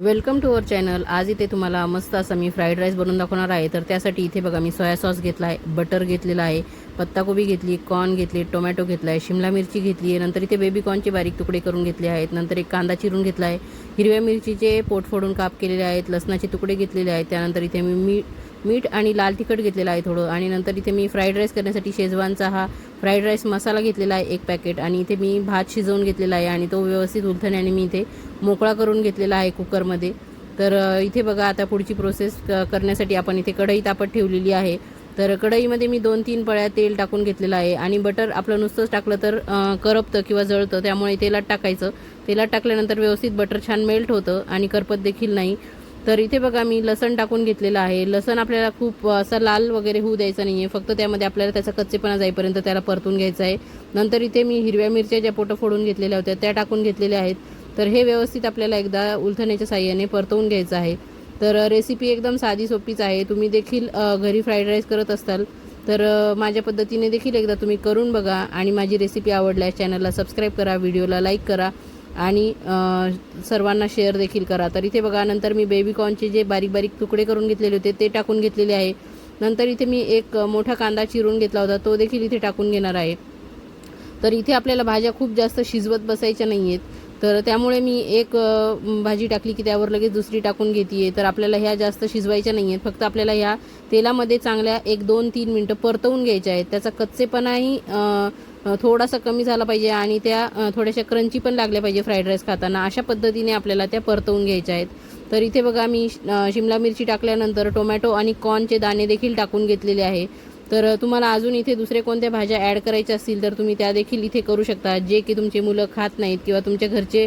Welcome to our channel आज इथे तुम्हाला मस्त असा मी फ्राईड राईस बनवून दाखवणार आहे. तर त्यासाठी इथे बघा मी सोया सॉस घेतला आहे बटर घेतलेला आहे पत्ताकोबी घेतली कॉर्न घेतली टोमॅटो घेतला आहे शिमला मिरची घेतली आहे नंतर इथे बेबी कॉर्नचे बारीक तुकडे करून घेतले आहेत नंतर एक कांदा चिरून घेतला आहे हिरव्या मिरचीचे पोट फोडून काप केलेले आहेत लसणाचे तुकडे घेतलेले आहेत त्यानंतर इथे मी मीठ मीठ आणि लाल तिखट घेतलेलं आहे थोडं. आणि नंतर इथे मी फ्राईड राईस करण्यासाठी शेजवानचा हा फ्राईड राईस मसाला घेतलेला आहे एक पॅकेट आणि इथे मी भात शिजवून घेतलेला आहे आणि तो व्यवस्थित उलथण्याने मी इथे मोकळा करून घेतलेला आहे कुकरमध्ये. तर इथे बघा आता पुढची प्रोसेस करण्यासाठी आपण इथे कढई तापत ठेवलेली आहे. तर कढईमध्ये मी दोन तीन पळ्या तेल टाकून घेतलेलं आहे. आणि बटर आपलं नुसतंच टाकलं तर करपतं किंवा जळतं. त्यामुळे तेलात टाकायचं. तेलात टाकल्यानंतर व्यवस्थित बटर छान मेल्ट होतं आणि करपत देखील नाही. तर इथे बघा मी लसण टाकून घेतलेलं आहे. लसण आपल्याला खूप असं लाल वगैरे होऊ द्यायचं नाही आहे फक्त त्यामध्ये आपल्याला त्याचा कच्चेपणा जाईपर्यंत त्याला परतून घ्यायचा आहे. नंतर इथे मी हिरव्या मिरच्या ज्या पोटं फोडून घेतलेल्या होत्या त्या टाकून घेतलेल्या आहेत. तर हे व्यवस्थित आपल्याला एकदा उलथण्याच्या साह्याने परतवून घ्यायचं आहे. तर रेसिपी एकदम साधी सोपीच आहे. तुम्ही देखील घरी फ्राईड राईस करत असाल तर माझ्या पद्धतीने देखील एकदा तुम्ही करून बघा. आणि माझी रेसिपी आवडल्यास चॅनलला सबस्क्राईब करा व्हिडिओला लाईक करा. आणि सर्वांना शेअर देखील करा. तर इथे बघा नंतर मी बेबीकॉर्नचे जे बारीक बारीक तुकडे करून घेतलेले होते ते टाकून घेतलेले आहे. नंतर इथे मी एक मोठा कांदा चिरून घेतला होता तो देखील इथे टाकून घेणार आहे. तर इथे आपल्याला भाज्या खूप जास्त शिजवत बसायच्या नाही आहेत तर त्यामुळे मी एक भाजी टाकली की त्यावर लगेच दुसरी टाकून घेते तर आपल्याला ह्या जास्त शिजवायच्या नाही आहेत फक्त आपल्याला ह्या तेलामध्ये चांगल्या एक दोन तीन मिनटं परतवून घ्यायच्या आहेत. त्याचा कच्चेपणाही थोडासा कमी झाला पाहिजे आणि त्या थोड्याशा क्रंची पण लागल्या पाहिजे फ्राईड राईस खाताना. अशा पद्धतीने आपल्याला त्या परतवून घ्यायच्या आहेत. तर इथे बघा मी शिमला मिरची टाकल्यानंतर टोमॅटो आणि कॉर्नचे दाणे देखील टाकून घेतलेले आहे. तर तुम्हाला अजून इथे दुसरे कोणत्या भाज्या ॲड करायच्या असतील तर तुम्ही त्या देखील इथे करू शकता. जे की तुमचे मुलं खात नाहीत किंवा तुमच्या घरचे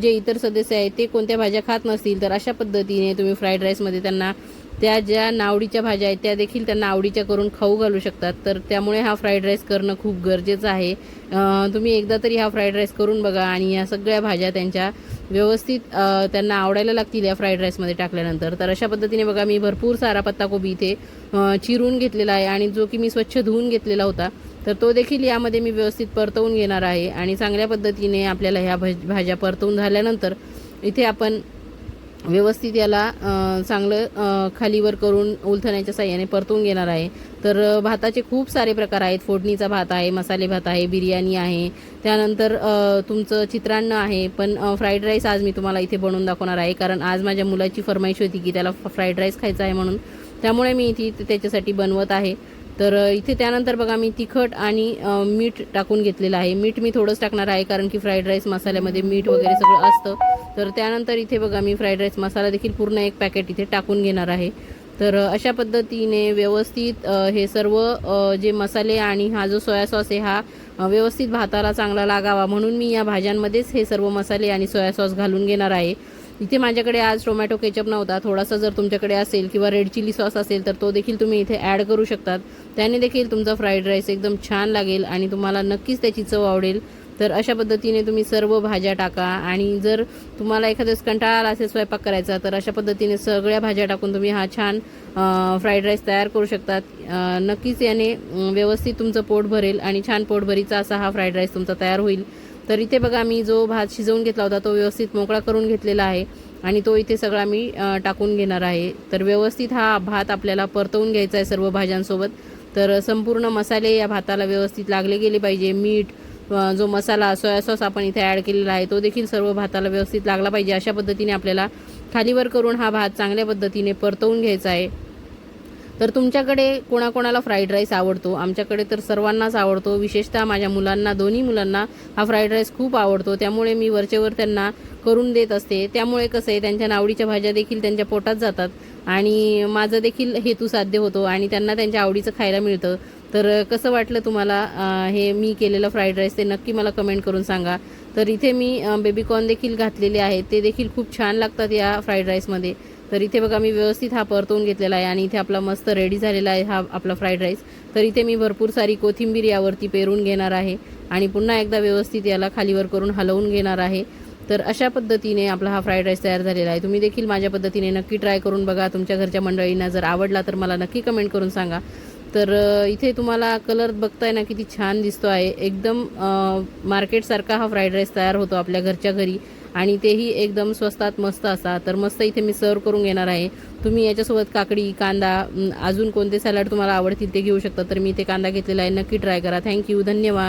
जे इतर सदस्य आहेत ते कोणत्या भाज्या खात नसतील तर अशा पद्धतीने तुम्ही फ्राईड राईसमध्ये त्यांना त्या ज्या नावडीच्या भाज्या आहेत त्या देखील त्यांना आवडीच्या करून खाऊ घालू शकतात. तर त्यामुळे हा फ्राईड राईस करणं खूप गरजेचं आहे. तुम्ही एकदा तरी हा फ्राईड राईस करून बघा आणि या सगळ्या भाज्या त्यांच्या व्यवस्थित त्यांना आवडायला लागतील या फ्राईड राईसमध्ये टाकल्यानंतर. तर अशा पद्धतीने बघा मी भरपूर सारा पत्ताकोबी इथे चिरून घेतलेला आहे आणि जो की मी स्वच्छ धुवून घेतलेला होता. तर तो देखील यामध्ये मी व्यवस्थित परतवून घेणार आहे आणि चांगल्या पद्धतीने आपल्याला ह्या भाज भाज्या परतवून झाल्यानंतर इथे आपण व्यवस्थित याला चांगलं खालीवर करून उलथण्याच्या साह्याने परतून घेणार आहे. तर भाताचे खूप सारे प्रकार आहेत. फोडणीचा भात आहे मसाले भात आहे बिर्याणी आहे. त्यानंतर तुमचं चित्रान्न आहे. पण फ्राईड राईस आज मी तुम्हाला इथे बनवून दाखवणार आहे. कारण आज माझ्या मुलाची फरमाईश होती की त्याला फ्राईड राईस खायचा आहे म्हणून. त्यामुळे मी इथे त्याच्यासाठी बनवत आहे. तर इथे त्यानंतर बघा मी तिखट आणि मीठ टाकून घेतलेलं आहे. मीठ मी थोडंच टाकणार आहे कारण की फ्राईड राईस मसाल्यामध्ये मीठ वगैरे सगळं असतं. तर त्यानंतर इथे बघा मी फ्राईड राईस मसाला देखील पूर्ण एक पॅकेट इथे टाकून घेणार आहे. तर अशा पद्धतीने व्यवस्थित हे सर्व जे मसाले आणि हा जो सोया सॉस आहे हा व्यवस्थित भाताला चांगला लागावा म्हणून मी या भाज्यांमध्येच हे सर्व मसाले आणि सोया सॉस घालून घेणार आहे. इथे माझ्याकडे आज टोमॅटो केचप नव्हता. थोडासा जर तुमच्याकडे असेल किंवा रेड चिली सॉस असेल तर तो देखील तुम्ही इथे ॲड करू शकतात. त्याने देखील तुमचा फ्राईड राईस एकदम छान लागेल आणि तुम्हाला नक्कीच त्याची चव आवडेल. तर अशा पद्धतीने तुम्ही सर्व भाज्या टाका आणि जर तुम्हाला एखाद्यास कंटाळा आला असेल स्वयंपाक करायचा तर अशा पद्धतीने सगळ्या भाज्या टाकून तुम्ही हा छान फ्राईड राईस तयार करू शकतात. नक्कीच याने व्यवस्थित तुमचं पोट भरेल आणि छान पोटभरीचा असा हा फ्राईड राईस तुमचा तयार होईल. तर इथे बघा मी जो भात शिजवून घेतला होता तो व्यवस्थित मोकळा करून घेतलेला आहे आणि तो इथे सगळा मी टाकून घेणार आहे. तर व्यवस्थित हा भात आपल्याला परतवून घ्यायचा आहे सर्व भाज्यांसोबत. तर संपूर्ण मसाले या भाताला व्यवस्थित लागले गेले पाहिजे. मीठ जो मसाला सोया सॉस आपण इथे ॲड केलेला आहे तो देखील सर्व भाताला व्यवस्थित लागला पाहिजे. अशा पद्धतीने आपल्याला खालीवर करून हा भात चांगल्या पद्धतीने परतवून घ्यायचा आहे. तर तुमच्याकडे कोणाकोणाला फ्राईड राईस आवडतो? आमच्याकडे तर सर्वांनाच आवडतो. विशेषतः माझ्या मुलांना दोन्ही मुलांना हा फ्राईड राईस खूप आवडतो. त्यामुळे मी वरचेवर त्यांना करून देत असते. त्यामुळे कसं आहे त्यांच्या नावडीच्या भाज्या देखील त्यांच्या पोटात जातात आणि माझं देखील हेतू साध्य होतो आणि त्यांना त्यांच्या आवडीचं खायला मिळतं. तर कसं वाटलं तुम्हाला हे मी केलेलं फ्राईड राईस ते नक्की मला कमेंट करून सांगा. तर इथे मी बेबीकॉर्न देखील घातलेले आहेत. ते देखील खूप छान लागतात या फ्राईड राईसमध्ये तर इथे बघा मी व्यवस्थित हा परतवून घेतलेला आहे आणि इथे आपला मस्त रेडी झालेला आहे हा आपला फ्राईड राईस तर इथे मी भरपूर सारी कोथिंबीर यावरती पेरून घेणार आहे आणि पुन्हा एकदा व्यवस्थित याला खालीवर करून हलवून घेणार आहे. तर अशा पद्धतीने आपला हा फ्राईड राईस तयार झालेला आहे. तुम्ही देखील माझ्या पद्धतीने नक्की ट्राय करून बघा. तुमच्या घरच्या मंडळींना जर आवडला तर मला नक्की कमेंट करून सांगा. तर इथे तुम्हाला कलर बघताय ना किती छान दिसतो आहे. एकदम मार्केटसारखा हा फ्राईड राईस तयार होतो आपल्या घरच्या घरी आणि तेही एकदम स्वस्तात मस्त असा. तर मस्त इथे मी सर्व करून घेणार आहे. तुम्ही याच्यासोबत काकडी कांदा अजून कोणते सॅलड तुम्हाला आवडतील ते घेऊ शकता. तर मी इथे कांदा घेतलेला आहे. नक्की ट्राय करा. थँक्यू धन्यवाद.